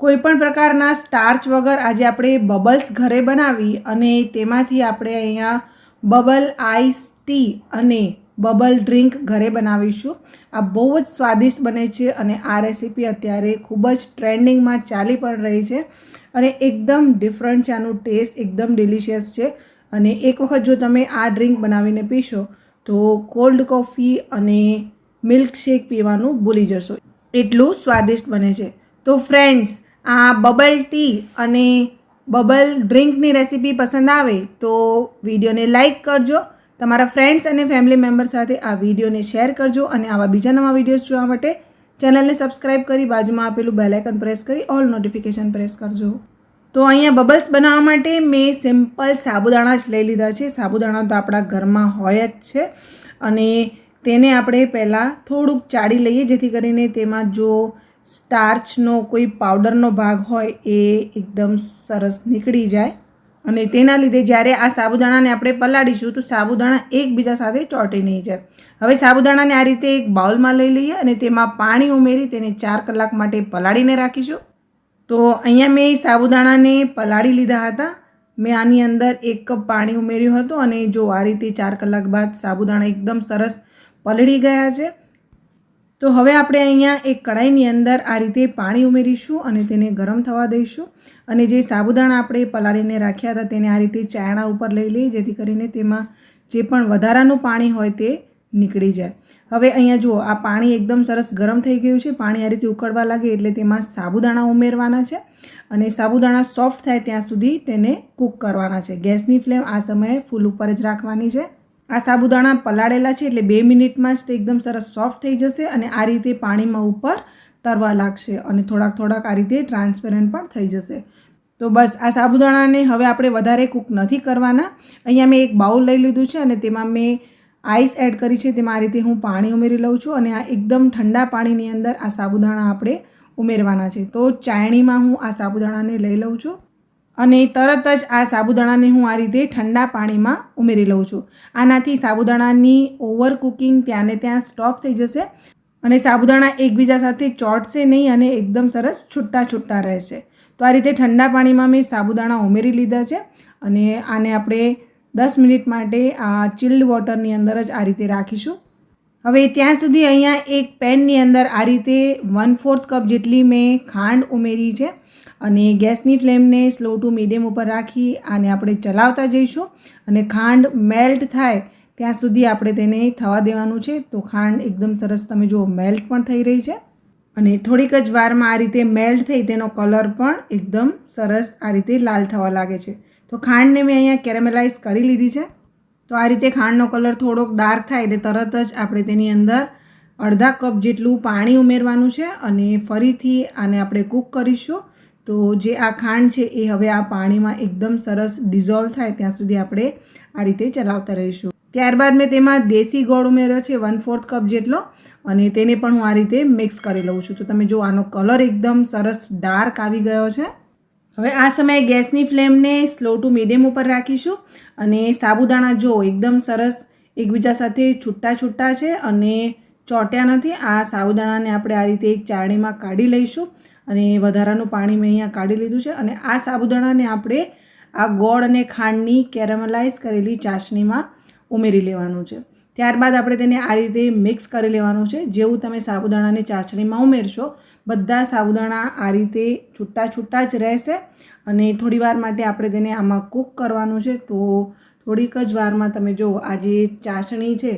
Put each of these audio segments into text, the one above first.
કોઈ પણ પ્રકારના સ્ટાર્ચ વગર આજે આપણે બબલ્સ ઘરે બનાવી અને તેમાંથી આપણે અહીંયા બબલ આઈસ ટી અને બબલ ડ્રિંક ઘરે બનાવીશું. આ બહુ જ સ્વાદિષ્ટ બને છે અને આ રેસીપી અત્યારે ખૂબ જ ટ્રેન્ડિંગમાં ચાલી પણ રહી છે અને એકદમ ડિફરન્ટ છે, આનું ટેસ્ટ એકદમ ડિલિશિયસ છે. અને એક વખત જો તમે આ ડ્રિંક બનાવીને પીશો તો કોલ્ડ કોફી અને મિલ્કશેક પીવાનું ભૂલી જશો. એટલું સ્વાદિષ્ટ બને છે. તો ફ્રેન્ડ્સ આ બબલ ટી અને બબલ ડ્રિંકની રેસીપી પસંદ આવે તો વિડીયોને લાઇક કરજો, તમારા ફ્રેન્ડ્સ અને ફેમિલી મેમ્બર સાથે આ વિડીયોને શેર કરજો અને આવા બીજા નવા વિડીયોઝ જોવા માટે ચેનલને સબસ્ક્રાઇબ કરી બાજુમાં આપેલું બેલાઇકન પ્રેસ કરી ઓલ નોટિફિકેશન પ્રેસ કરજો. તો અહીંયા બબલ્સ બનાવવા માટે મેં સિમ્પલ સાબુદાણા જ લઈ લીધા છે. સાબુદાણા તો આપણા ઘરમાં હોય જ છે અને તેને આપણે પહેલાં થોડુંક ચાળી લઈએ, જેથી કરીને તેમાં જો સ્ટાર્ચનો કોઈ પાવડરનો ભાગ હોય એ એકદમ સરસ નીકળી જાય. અને તેના લીધે જ્યારે આ સાબુદાણાને આપણે પલાળીશું તો સાબુદાણા એકબીજા સાથે ચોંટી નહીં જાય. હવે સાબુદાણાને આ રીતે એક બાઉલમાં લઈ લઈએ અને તેમાં પાણી ઉમેરી તેને ચાર કલાક માટે પલાળીને રાખીશું. તો અહીંયા મેં સાબુદાણાને પલાળી લીધા હતા. મેં આની અંદર એક કપ પાણી ઉમેર્યું હતું અને જો આ રીતે ચાર કલાક બાદ સાબુદાણા એકદમ સરસ પલળી ગયા છે તો હવે આપણે અહીંયા એક કઢાઈની અંદર આ રીતે પાણી ઉમેરીશું અને તેને ગરમ થવા દઈશું. અને જે સાબુદાણા આપણે પલાળીને રાખ્યા હતા તેને આ રીતે ચાયણા ઉપર લઈ લઈએ જેથી કરીને તેમાં જે પણ વધારાનું પાણી હોય તે નીકળી જાય. હવે અહીંયા જુઓ, આ પાણી એકદમ સરસ ગરમ થઈ ગયું છે. પાણી આ રીતે ઉકળવા લાગે એટલે તેમાં સાબુદાણા ઉમેરવાના છે અને સાબુદાણા સોફ્ટ થાય ત્યાં સુધી તેને કૂક કરવાના છે. ગેસની ફ્લેમ આ સમયે ફૂલ ઉપર જ રાખવાની છે. આ સાબુદાણા પલાળેલા છે એટલે બે મિનિટમાં જ તે એકદમ સરસ સોફ્ટ થઈ જશે અને આ રીતે પાણીમાં ઉપર તરવા લાગશે અને થોડાક થોડાક આ રીતે ટ્રાન્સપેરન્ટ પણ થઈ જશે. તો બસ આ સાબુદાણાને હવે આપણે વધારે કૂક નથી કરવાના. અહીંયા મેં એક બાઉલ લઈ લીધું છે અને તેમાં મેં આઈસ એડ કરી છે. તેમાં આ રીતે હું પાણી ઉમેરી લઉં છું અને આ એકદમ ઠંડા પાણીની અંદર આ સાબુદાણા આપણે ઉમેરવાના છે. તો ચાયણીમાં હું આ સાબુદાણાને લઈ લઉં છું. અને તરત જ આ સાબુદાણાને હું આ રીતે ઠંડા પાણીમાં ઉમેરી લઉં છું. આનાથી સાબુદાણાની ઓવર કુકિંગ ત્યાંને ત્યાં સ્ટોપ થઈ જશે અને સાબુદાણા એકબીજા સાથે ચોંટશે નહીં અને એકદમ સરસ છૂટા છૂટા રહેશે. તો આ રીતે ઠંડા પાણીમાં મેં સાબુદાણા ઉમેરી લીધા છે અને આને આપણે દસ મિનિટ માટે આ ચિલ્ડ વોટરની અંદર જ આ રીતે રાખીશું. હવે ત્યાં સુધી અહીંયા એક પેનની અંદર આ રીતે વન ફોર્થ કપ જેટલી મેં ખાંડ ઉમેરી છે અને ગેસની ફ્લેમને સ્લો ટુ મીડિયમ ઉપર રાખી આને આપણે ચલાવતા જઈશું અને ખાંડ મેલ્ટ થાય ત્યાં સુધી આપણે તેને થવા દેવાનું છે તો ખાંડ એકદમ સરસ તમે જુઓ મેલ્ટ પણ થઈ રહી છે અને થોડીક જ વારમાં આ રીતે મેલ્ટ થઈ તેનો કલર પણ એકદમ સરસ આ રીતે લાલ થવા લાગે છે. તો ખાંડને મેં અહીંયા કેરેમેલાઇઝ કરી લીધી છે. તો આ રીતે ખાંડનો કલર થોડોક ડાર્ક થાય એટલે તરત જ આપણે તેની અંદર અડધા કપ જેટલું પાણી ઉમેરવાનું છે અને ફરીથી આને આપણે કૂક કરીશું. તો જે આ ખાંડ છે એ હવે આ પાણીમાં એકદમ સરસ ડિઝોલ્વ થાય ત્યાં સુધી આપણે આ રીતે ચલાવતા રહીશું. ત્યારબાદ મેં તેમાં દેશી ગોળ ઉમેર્યો છે વન ફોર્થ કપ જેટલો, અને તેને પણ હું આ રીતે મિક્સ કરી લઉં છું. તો તમે જો આનો કલર એકદમ સરસ ડાર્ક આવી ગયો છે હવે આ સમયે ગેસની ફ્લેમને સ્લો ટુ મીડિયમ ઉપર રાખીશું અને સાબુદાણા જો એકદમ સરસ એકબીજા સાથે છૂટા છૂટા છે અને ચોટ્યા નથી, આ સાબુદાણાને આપણે આ રીતે એક ચાળણીમાં કાઢી લઈશું અને વધારાનું પાણી મેં અહીંયા કાઢી લીધું છે અને આ સાબુદાણાને આપણે આ ગોળ અને ખાંડની કેરેમલાઇઝ કરેલી ચાસણીમાં ઉમેરી લેવાનું છે. ત્યારબાદ આપણે તેને આ રીતે મિક્સ કરી લેવાનું છે. જેવું તમે સાબુદાણાને ચાસણીમાં ઉમેરશો, બધા સાબુદાણા આ રીતે છૂટા છૂટા જ રહેશે. અને થોડીવાર માટે આપણે તેને આમાં કૂક કરવાનું છે. તો થોડીક જ વારમાં તમે જુઓ આ જે ચાસણી છે,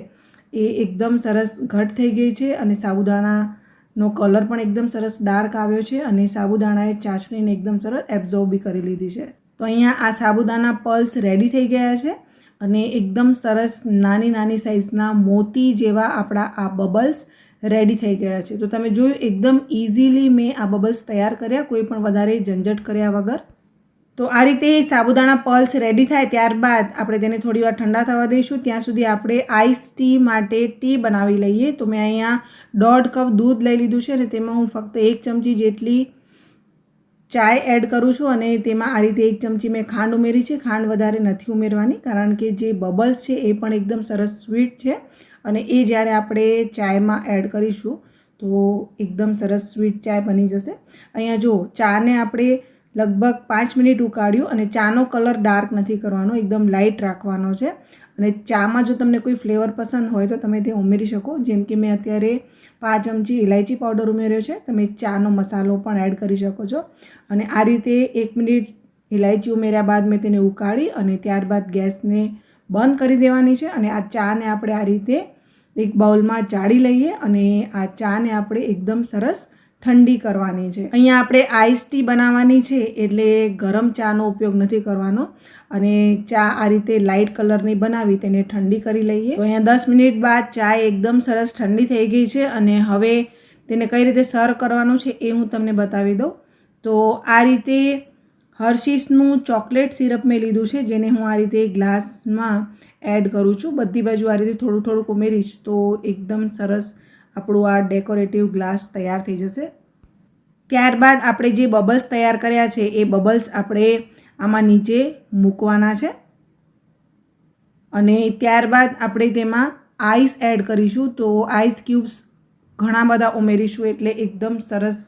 એ એકદમ સરસ ઘટ થઈ ગઈ છે અને સાબુદાણાનો કલર પણ એકદમ સરસ ડાર્ક આવ્યો છે અને સાબુદાણાએ ચાસણીને એકદમ સરસ એબ્ઝોર્બ બી કરી લીધી છે. તો અહીંયા આ સાબુદાણા પલ્સ રેડી થઈ ગયા છે. અને એકદમ સરસ નાની નાની સાઇઝના મોતી જેવા આપણા આ બબલ્સ રેડી થઈ ગયા છે. તો તમે જોયું એકદમ ઇઝીલી મેં આ બબલ્સ તૈયાર કર્યા, કોઈ પણ વધારે ઝંઝટ કર્યા વગર. તો આ રીતે સાબુદાણા પલ્સ રેડી થાય ત્યારબાદ આપણે તેને થોડી વાર ઠંડા થવા દઈશું. ત્યાં સુધી આપણે આઈસ ટી માટે ટી બનાવી લઈએ. તો મેં અહીંયા દોઢ કપ દૂધ લઈ લીધું છે અને તેમાં હું ફક્ત એક ચમચી જેટલી ચાય એડ કરું છું અને તેમાં આ રીતે એક ચમચી મેં ખાંડ ઉમેરી છે. ખાંડ વધારે નથી ઉમેરવાની કારણ કે જે બબલ્સ છે એ પણ એકદમ સરસ સ્વીટ છે અને એ જ્યારે આપણે ચાયમાં એડ કરીશું તો એકદમ સરસ સ્વીટ ચાય બની જશે. અહીંયા જો ચાને આપણે લગભગ પાંચ મિનિટ ઉકાળ્યું અને ચાનો કલર ડાર્ક નથી કરવાનો, એકદમ લાઇટ રાખવાનો છે. અને ચામાં જો તમને કોઈ ફ્લેવર પસંદ હોય તો તમે તે ઉમેરી શકો. જેમ કે મેં અત્યારે પાંચ ચમચી ઇલાયચી પાવડર ઉમેર્યો છે. તમે ચાનો મસાલો પણ એડ કરી શકો છો. અને આ રીતે એક મિનિટ ઇલાયચી ઉમેર્યા બાદ મેં તેને ઉકાળી અને ત્યારબાદ ગેસને બંધ કરી દેવાની છે. અને આ ચાને આપણે આ રીતે એક બાઉલમાં ચાળી લઈએ અને આ ચાને આપણે એકદમ સરસ ઠંડી કરવાની છે. અહીંયા આપણે આઈસ ટી બનાવવાની છે એટલે ગરમ ચાનો ઉપયોગ નથી કરવાનો અને ચા આ રીતે લાઇટ કલરની બનાવી તેને ઠંડી કરી લઈએ. તો અહીંયા દસ મિનિટ બાદ ચા એકદમ સરસ ઠંડી થઈ ગઈ છે અને હવે તેને કઈ રીતે સર્વ કરવાનું છે એ હું તમને બતાવી દઉં. તો આ રીતે હર્શિસનું ચોકલેટ સિરપ મેં લીધું છે જેને હું આ રીતે ગ્લાસમાં એડ કરું છું. બધી બાજુ આ રીતે થોડું થોડુંક ઉમેરીશ તો એકદમ સરસ આપણું આ ડેકોરેટિવ ગ્લાસ તૈયાર થઈ જશે. ત્યારબાદ આપણે જે બબલ્સ તૈયાર કર્યા છે, એ બબલ્સ આપણે આમાં નીચે મૂકવાના છે. અને ત્યારબાદ આપણે તેમાં આઈસ એડ કરીશું તો આઈસ ક્યુબ્સ ઘણા બધા ઉમેરીશું એટલે એકદમ સરસ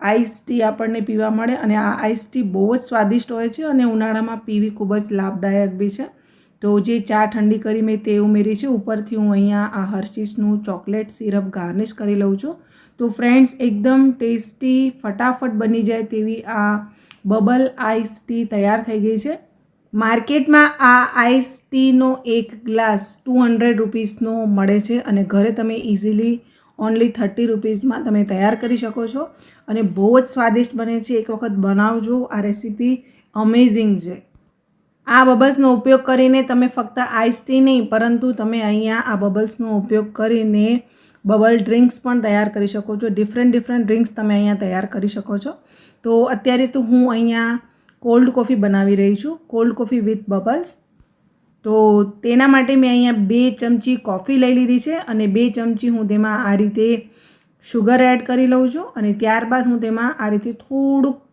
આઈસ ટી આપણને પીવા મળે અને આ આઈસ ટી બહુ જ સ્વાદિષ્ટ હોય છે અને ઉનાળામાં પીવી ખૂબ જ લાભદાયક બી છે. તો જે ચા ઠંડી કરી મેં તે ઉમેરી છે. ઉપરથી હું અહીંયા આ હર્શિસનું ચોકલેટ સિરપ ગાર્નિશ કરી લઉં છું. તો ફ્રેન્ડ્સ, એકદમ ટેસ્ટી, ફટાફટ બની જાય તેવી આ બબલ આઈસ ટી તૈયાર થઈ ગઈ છે. માર્કેટમાં આ આઈસ ટીનો એક ગ્લાસ ટુ હંડ્રેડ રૂપીસનો મળે છે અને ઘરે તમે ઇઝીલી ઓનલી થર્ટી રૂપીઝમાં તમે તૈયાર કરી શકો છો. અને બહુ જ સ્વાદિષ્ટ બને છે. એક વખત બનાવજો. આ રેસીપી અમેઝિંગ છે. આ બબલ્સનો ઉપયોગ કરીને તમે ફક્ત આઈસ ટી નહીં, પરંતુ તમે અહીંયા આ બબલ્સનો ઉપયોગ કરીને બબલ ડ્રિંક્સ પણ તૈયાર કરી શકો છો. ડિફરન્ટ ડિફરન્ટ ડ્રિંક્સ તમે અહીંયા તૈયાર કરી શકો છો. તો અત્યારે તો હું અહીંયા કોલ્ડ કોફી બનાવી રહી છું કોલ્ડ કોફી વિથ બબલ્સ તો તેના માટે મેં અહીંયા બે ચમચી કોફી લઈ લીધી છે અને બે ચમચી હું તેમાં આ રીતે શુગર એડ કરી લઉં છું અને ત્યારબાદ હું તેમાં આ રીતે થોડુંક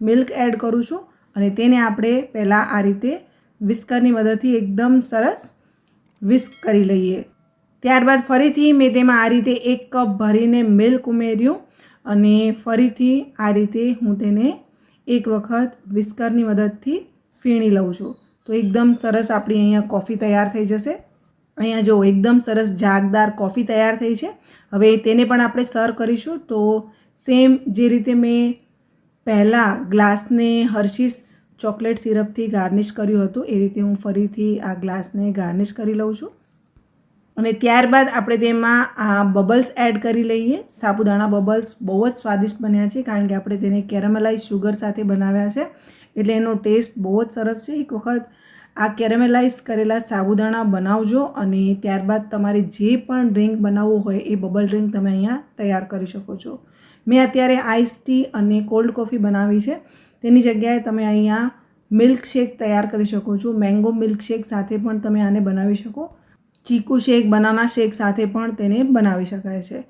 મિલ્ક એડ કરું છું. અને તેને આપણે પહેલાં આ રીતે વિસ્કરની મદદથી એકદમ સરસ વિસ્ક કરી લઈએ. ત્યારબાદ ફરીથી મેં તેમાં આ રીતે એક કપ ભરીને મિલ્ક ઉમેર્યું અને ફરીથી આ રીતે હું તેને એક વખત વિસ્કરની મદદથી ફીણી લઉં છું. તો એકદમ સરસ આપણી અહીંયા કોફી તૈયાર થઈ જશે. અહીંયા જો એકદમ સરસ જાગદાર કોફી તૈયાર થઈ છે. હવે તેને પણ આપણે સર્વ કરીશું તો સેમ જે રીતે મેં પહેલાં ગ્લાસને હર્શિસ ચોકલેટ સિરપથી ગાર્નિશ કર્યું હતું. એ રીતે હું ફરીથી આ ગ્લાસને ગાર્નિશ કરી લઉં છું. અને ત્યારબાદ આપણે તેમાં આ બબલ્સ એડ કરી લઈએ. સાબુદાણા બબલ્સ બહુ જ સ્વાદિષ્ટ બન્યા છે, કારણ કે આપણે તેને કેરેમલાઇઝ શુગર સાથે બનાવ્યા છે. એટલે એનો ટેસ્ટ બહુ જ સરસ છે. એક વખત આ કેરેમલાઇઝ કરેલા સાબુદાણા બનાવજો અને ત્યારબાદ તમારે જે પણ ડ્રિંક બનાવવું હોય એ બબલ ડ્રિંક તમે અહીંયા તૈયાર કરી શકો છો. મેં અત્યારે આઈસ ટી અને કોલ્ડ કોફી બનાવી છે. તેની જગ્યાએ તમે અહીંયા મિલ્કશેક તૈયાર કરી શકો છો. મેંગો મિલ્કશેક સાથે પણ તમે આને બનાવી શકો. ચીકુ શેક બનાના શેક સાથે પણ તેને બનાવી શકાય છે.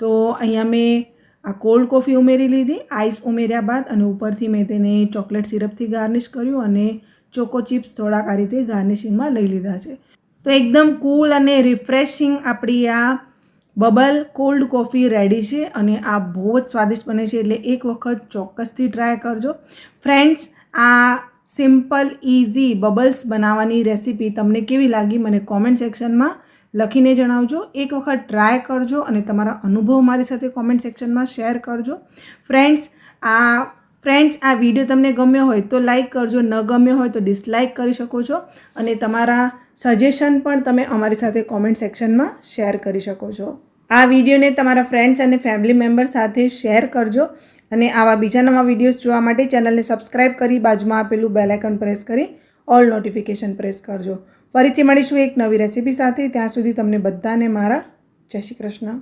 તો અહીંયા મેં આ કોલ્ડ કોફી ઉમેરી લીધી આઈસ ઉમેર્યા બાદ અને ઉપરથી મેં તેને ચોકલેટ સિરપથી ગાર્નિશ કર્યું અને ચોકો ચિપ્સ થોડાક આ રીતે ગાર્નિશિંગમાં લઈ લીધા છે. તો એકદમ કૂલ અને રિફ્રેશિંગ આપણી આ બબલ કોલ્ડ કોફી રેડી છે અને આ બહુ જ સ્વાદિષ્ટ બને છે એટલે એક વખત ચોક્કસથી ટ્રાય કરજો. ફ્રેન્ડ્સ, આ સિમ્પલ ઇઝી બબલ્સ બનાવવાની રેસીપી તમને કેવી લાગી મને કોમેન્ટ સેક્શનમાં લખીને જણાવજો. એક વખત ટ્રાય કરજો અને તમારા અનુભવ મારી સાથે કોમેન્ટ સેક્શનમાં શેર કરજો. ફ્રેન્ડ્સ, આ ફ્રેન્ડ્સ આ વીડિયો તમને ગમ્યો હોય તો લાઈક કરજો. ન ગમ્યો હોય તો ડિસલાઇક કરી શકો છો. અને તમારા સજેશન પણ તમે અમારી સાથે કોમેન્ટ સેક્શનમાં શેર કરી શકો છો. આ વિડીયોને તમારા ફ્રેન્ડ્સ અને ફેમિલી મેમ્બર સાથે શેર કરજો. અને આવા બીજા નવા વિડીયોઝ જોવા માટે ચેનલને સબસ્ક્રાઈબ કરી બાજુમાં આપેલું બેલાઇકન પ્રેસ કરી ઓલ નોટિફિકેશન પ્રેસ કરજો. ફરીથી મળીશું એક નવી રેસીપી સાથે. ત્યાં સુધી તમને બધાને મારા જય શ્રી કૃષ્ણ.